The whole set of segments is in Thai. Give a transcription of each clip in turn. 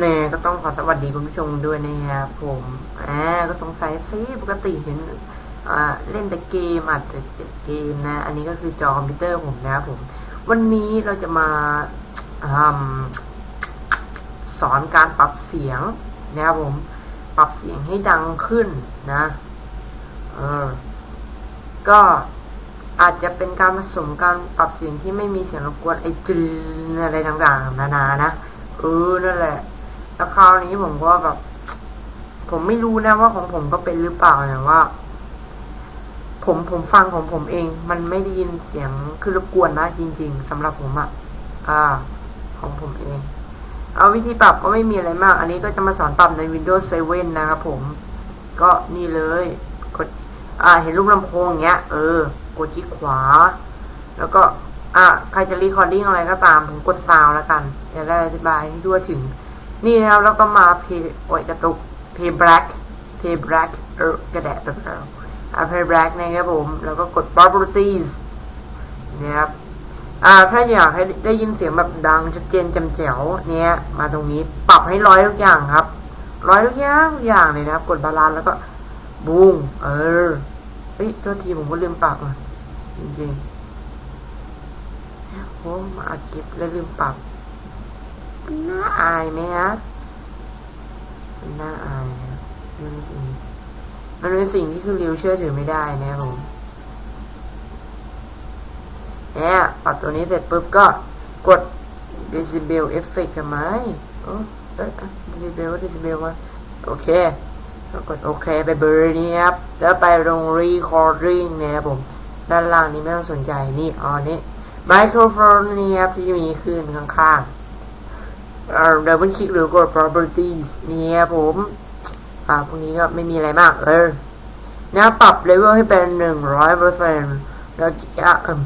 เนี่ยก็ต้องขอสวัสดีคุณผู้ชมด้วยนะครับผมอ่าก็สงสัยซิปกติเห็นอ่าเล่นแต่เกมอัดแต่เกมนะ อันนี้ก็คือจอคอมพิวเตอร์ผมนะครับผม วันนี้เราจะมาอสอนการปรับเสียงนะครับผม ปรับเสียงให้ดังขึ้นนะเออก็อาจจะเป็นการผสมการปรับเสียงที่ไม่มีเสียงรบกวนไอ้กรีนอะไรต่างๆนานานะเออนั่นแหละ แล้วคราวนี้ผมก็แบบ ผมไม่รู้นะว่าของผมก็เป็นหรือเปล่าแต่ว่า ผมผมฟังของผมเอง มันไม่ได้ยินเสียงคือรบกวนนะจริง ๆสำหรับผมอะอ่า ของผมเอง เอาวิธีปรับก็ไม่มีอะไรมาก อันนี้ก็จะมาสอนปรับใน Windows 7 นะครับผม ก็นี่เลยกดอ่า เห็นรูปลำโพงอย่างเงี้ย เออ กดที่ขวา แล้วก็ อะใครจะรีคอร์ดิ้งอะไรก็ตาม ผมกดซาวแล้วกันจะได้อธิบายให้ด้วยถึง นี่นะครับแล้วก็มาเพย์โอ้ยกระตุกเพย์แบล็กเพย์แบล็กเออกระแดะแบบเราอ่าเพย์แบล็กนะครับผม แล้วก็กด properties นะครับอ่าถ้าอยากให้ได้ยินเสียงแบบดังชัดเจนจำแจ๋วเนี่ยมาตรงนี้ปรับให้ร้อยทุกอย่างครับ ร้อยทุกอย่างทุกอย่างเลยนะครับ กดบาลานแล้วก็บูมเออเฮ้ยโทษทีผมก็ลืมปรับอะจริงๆโอ้มาอัดคลิปแล้วลืมปรับ นน่าอายไหมฮะมันน่าอายครับมันเป็นสิ่งมันเป็นสิ่งที่คือริวเชื่อถือไม่ได้นะครับผมเนี่ยปรับตัวนี้เสร็จปุ๊บก็กด decibel effect ทำไมโอ้เอ๊ decibel decibel มาโอเคก็กดโอเคไปเบอร์นี้ครับแล้วไปลง recording นะครับผม ด้านล่างนี้ไม่ต้องสนใจนี่อ๋อนี่ไมโครโฟนนี่ครับที่มีขึ้นข้างๆ ดับเบิลคลิกหรือกด properties นี่ครับผมอ่าพวกนี้ก็ไม่มีอะไรมากเลยนะปรับเลเวลให้เป็นหนึ่งร้อยเปอร์เซ็นต์แล้วจะเอิ่ม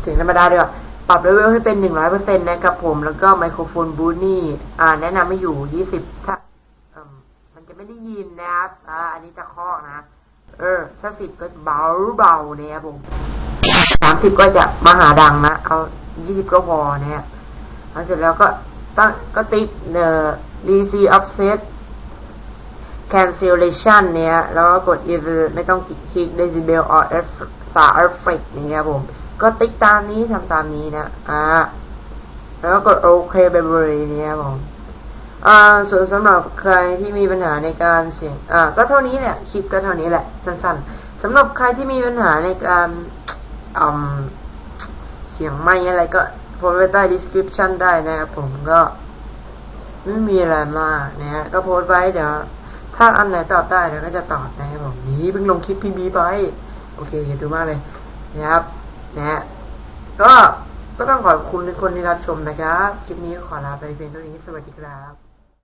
เสียงธรรมดาดีกว่าปรับเลเวลให้เป็นหนึ่งร้อยเปอร์เซ็นต์นะครับผมแล้วก็ไมโครโฟนบูนี่อ่าแนะนำให้อยู่ยี่สิบถ้าเอิ่มมันจะไม่ได้ยินนะครับอ่าอันนี้จะข้อนะ เออ ถ้าสิบก็เบาเบาเนี่ยครับผมสามสิบก็จะมาหาดังนะ เอายี่สิบก็พอเนี่ยเสร็จแล้วก็ ก็ติ๊กเอ่อ DC offset cancellation เนี่ยแล้วก็กด if ไม่ต้องคลิก decibel or sound effect นี่ครับผม ก็ติ๊กตามนี้ทำตามนี้นะ อ่า แล้วก็กดโอเคไปเลยเนี่ยครับผมอ่าส่วนสำหรับใครที่มีปัญหาในการเสียง อ่า ก็เท่านี้แหละ คลิปก็เท่านี้แหละ สั้นๆสำหรับใครที่มีปัญหาในการอืมเสียงไม่อะไรก็ โพสไว้ใต้ description ได้นะครับผมก็ไม่มีอะไรมากนะฮะก็โพสไว้เดี๋ยวถ้าอันไหนตอบได้เดี๋ยวก็จะตอบนะครับผมนี่เพิ่งลงคลิปพี่บีไปโอเคอย่าดูมากเลยนะครับนะฮะก็ก็ต้องขอบคุณทุกคนที่รับชมนะครับ คลิปนี้ขอลาไปเพียงเท่านี้สวัสดีครับ